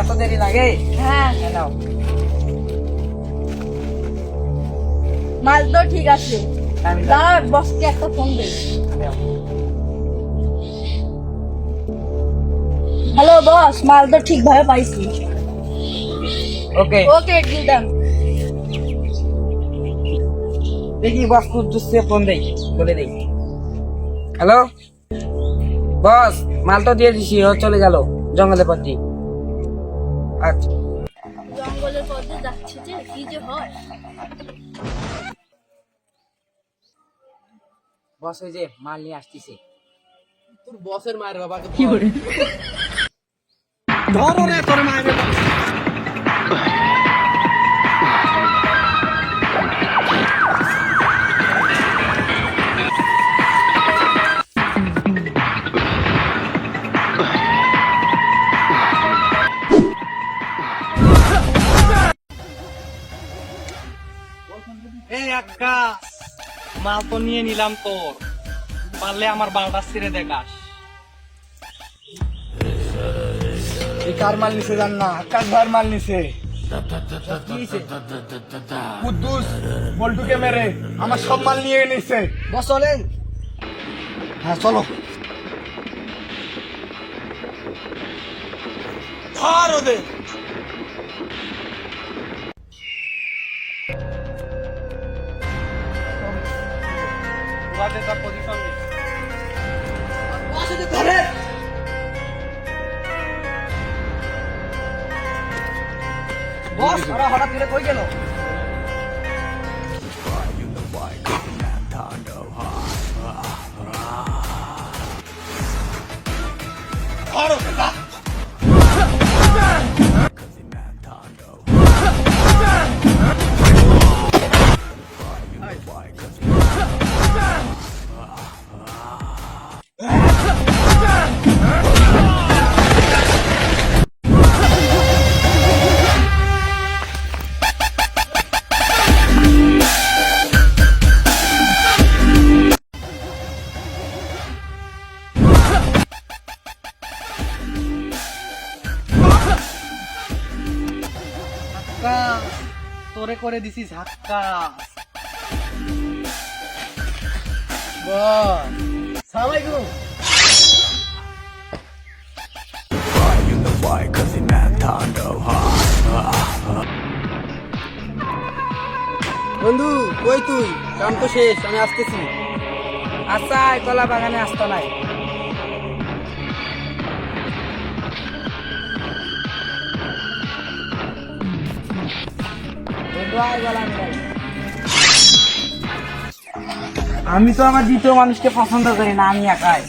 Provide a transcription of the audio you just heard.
এত দেরি মাল তো ঠিক আছে দাঁড়া বসকে একটা ফোন দে হ্যালো বস মাল তো ঠিকভাবে পাইছি। ওকে ওকে ডিল ডান দেখি বস কুদ্দুসে ফোন দেই বলে দেই। হ্যালো বস মাল তো দিয়ে দিছি ও চলে গেল জঙ্গলের প্রতি আচ্ছা। জঙ্গলের পথে যাচ্ছে যে কি যে হয়। বস ওই যে মাল নিয়ে আসতেছে। তোর বসের মায়ের বাবাকে ধরো রে তোর মায়ের। এই একা মাল তো নিয়ে নিলাম তোর পারলে আমার বালটা ছেড়ে দেখাস কার মাল নিছে জান না? আকাশ ভাইয়ের মাল নিছে? বল্টুকে মেরে আমার সব মাল নিয়ে নিছে। বস হ্যাঁ চলো। ধর ওদের। তোরা তার পজিশন নে বস ওরা হঠাৎ করে কই গেল? ধর ওদের তোরে করে দিছি বস সালাইকুম বন্ধু, কই তুই? কাম তো শেষ, আমি আসতেছি। আচ্ছা কলা বাগানে আসতো নাই। আমি তো আমার দ্বিতীয় মানুষকে পছন্দ করি না আমি একাই।